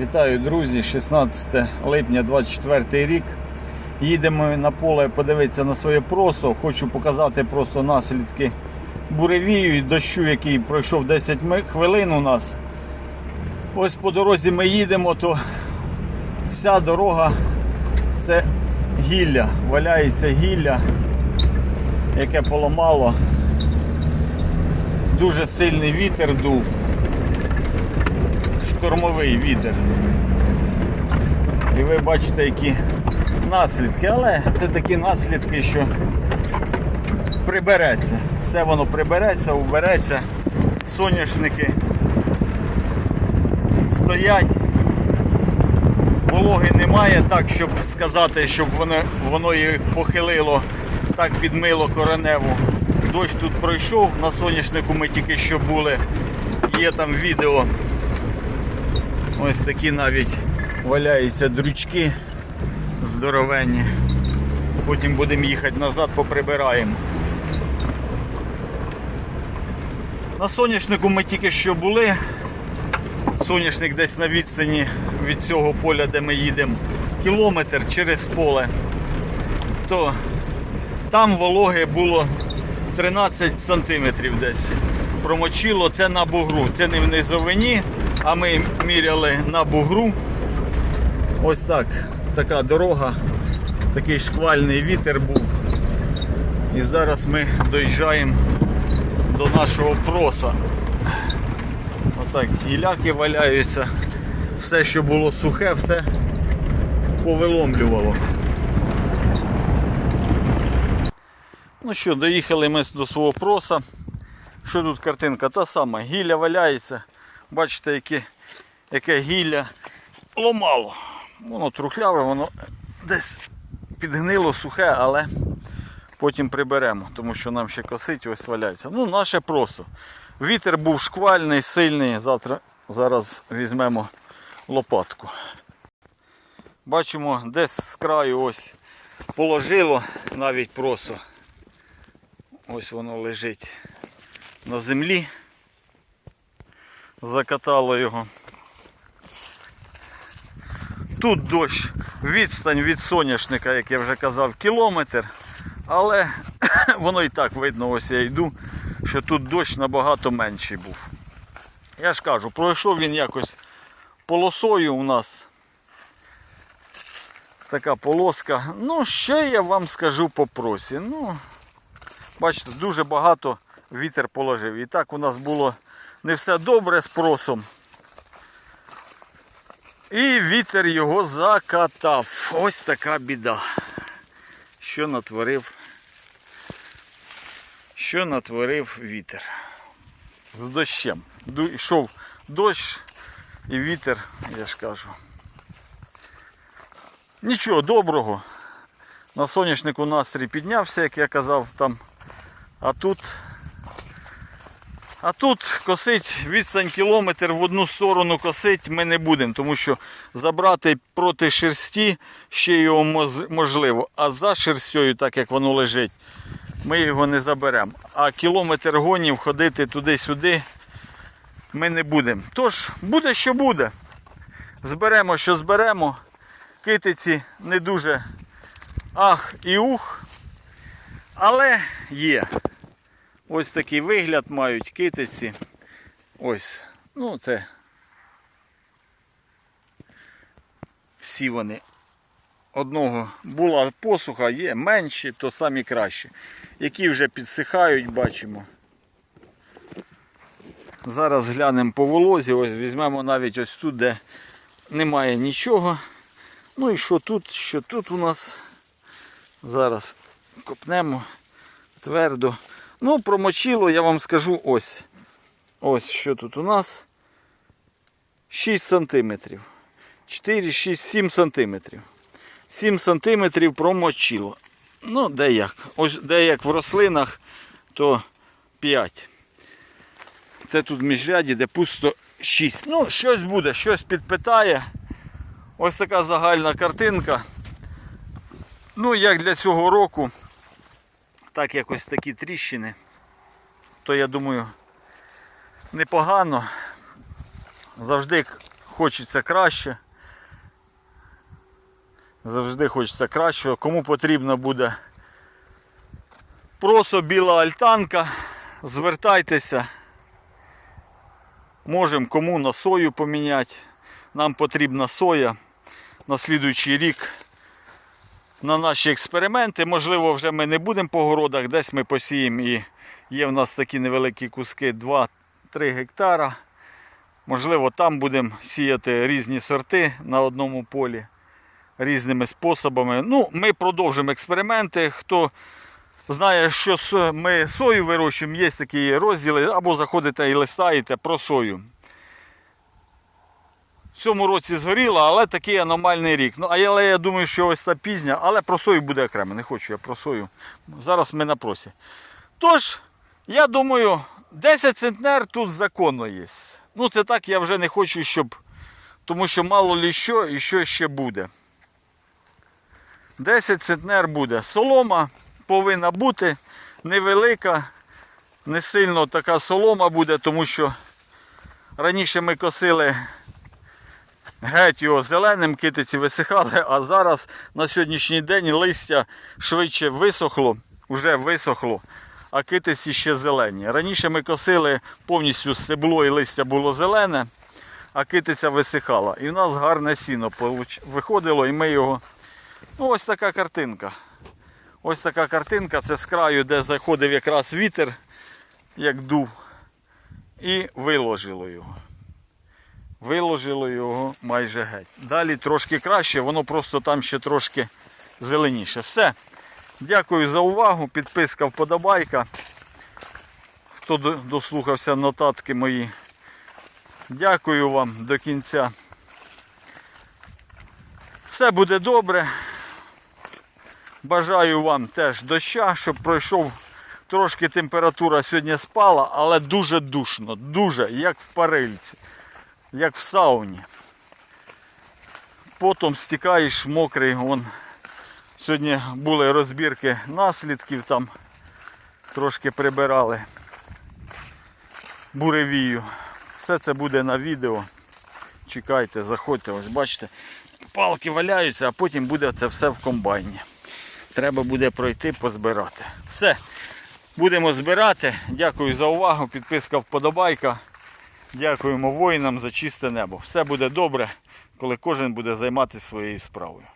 Вітаю, друзі! 16 липня 24 рік. Їдемо на поле подивитися на своє просо. Хочу показати просто наслідки буревію і дощу, який пройшов 10 хвилин у нас. Ось по дорозі ми їдемо, то вся дорога це гілля. Валяється гілля, яке поламало. Дуже сильний вітер дув штормовий вітер. І ви бачите, які наслідки, але це такі наслідки, що прибереться. Все воно прибереться, убереться. Соняшники стоять. Вологи немає так, щоб сказати, щоб воно, воно їх похилило, так підмило кореневу. Дощ тут пройшов, на соняшнику ми тільки що були. Є там відео. Ось такі навіть валяються дрючки здоровенні. Потім будемо їхати назад, поприбираємо. На соняшнику ми тільки що були. Соняшник десь на відстані від цього поля, де ми їдемо, кілометр через поле. То там вологи було 13 сантиметрів десь. Промочило це на бугру. Це не в низовині, а ми міряли на бугру. Ось так. Така дорога, такий шквальний вітер був. І зараз ми доїжджаємо до нашого проса. Отак гіляки валяються. Все, що було сухе, все повиломлювало. Ну що, доїхали ми до свого проса. Що тут картинка? Та сама, гілля валяється. Бачите, яке, яке гілля ломало. Воно трухляве, воно десь підгнило сухе, але потім приберемо, тому що нам ще косить ось валяється. Ну, наше просо. Вітер був шквальний, сильний. Завтра зараз візьмемо лопатку. Бачимо, десь з краю ось положило навіть просо. Ось воно лежить на землі. Закатало його. Тут дощ, відстань від соняшника, як я вже казав, кілометр. Але воно і так видно, ось я йду, що тут дощ набагато менший був. Я ж кажу, пройшов він якось полосою у нас. Така полоска. Ну, що я вам скажу по просі. Ну, бачите, дуже багато вітер положив. І так у нас було не все добре з просом. І вітер його закатав. Ось така біда. Що натворив? Що натворив вітер? З дощем. Йшов дощ і вітер, я ж кажу. Нічого доброго. На соняшнику настрій піднявся, як я казав там. А тут. А тут косить відстань кілометр в одну сторону косить ми не будемо, тому що забрати проти шерсті ще його можливо. А за шерстю, так як воно лежить, ми його не заберемо. А кілометр гонів ходити туди-сюди ми не будемо. Тож, буде що буде. Зберемо, що зберемо. Китиці не дуже ах і ух. Але є. Ось такий вигляд мають китиці. Ось. Ну це. Всі вони. Одного була посуха, є менші, то самі кращі. Які вже підсихають, бачимо. Зараз глянемо по волозі, ось візьмемо навіть ось тут, де немає нічого. Ну і що тут, що тут у нас? Зараз копнемо твердо. Ну, промочило, я вам скажу ось. Ось що тут у нас. 6 сантиметрів. 4, 6, 7 сантиметрів. 7 сантиметрів промочило. Ну, де як. Ось де як в рослинах, то 5. Це тут в міжряді, де пусто 6. Ну, щось буде, щось підпитає. Ось така загальна картинка. Ну, як для цього року, так якось такі тріщини, то я думаю, непогано. Завжди хочеться краще. Завжди хочеться кращого. Кому потрібно буде просто біла альтанка, звертайтеся. Можемо кому на сою поміняти. Нам потрібна соя на слідуючий рік на наші експерименти. Можливо, вже ми не будемо по городах, десь ми посіємо і є в нас такі невеликі куски 2-3 гектара. Можливо, там будемо сіяти різні сорти на одному полі різними способами. Ну, ми продовжимо експерименти. Хто знає, що ми сою вирощуємо, є такі розділи, або заходите і листаєте про сою. Цьому році згоріло, але такий аномальний рік. Ну, але я думаю, що ось та пізня, але про сою буде окремо. Не хочу я про сою. Зараз ми на просі. Тож, я думаю, 10 центнер тут законно є. Ну, це так я вже не хочу, щоб. Тому що мало лі що і що ще буде. 10 центнер буде. Солома повинна бути невелика, не сильно така солома буде, тому що раніше ми косили геть його зеленим, китиці висихали, а зараз на сьогоднішній день листя швидше висохло, вже висохло, а китиці ще зелені. Раніше ми косили повністю стебло і листя було зелене, а китиця висихала. І в нас гарне сіно виходило, і ми його. Ну, ось така картинка. Ось така картинка, це з краю, де заходив якраз вітер, як дув, і виложило його. Виложило його майже геть. Далі трошки краще, воно просто там ще трошки зеленіше. Все. Дякую за увагу. Підписка, вподобайка. Хто дослухався нотатки мої. Дякую вам до кінця. Все буде добре. Бажаю вам теж доща, щоб пройшов трошки температура сьогодні спала, але дуже душно, дуже, як в парильці, як в сауні. Потім стікаєш мокрий. Вон. Сьогодні були розбірки наслідків там, трошки прибирали буревію. Все це буде на відео. Чекайте, заходьте, ось бачите, палки валяються, а потім буде це все в комбайні. Треба буде пройти, позбирати. Все. Будемо збирати. Дякую за увагу. Підписка вподобайка. Дякуємо воїнам за чисте небо. Все буде добре, коли кожен буде займатися своєю справою.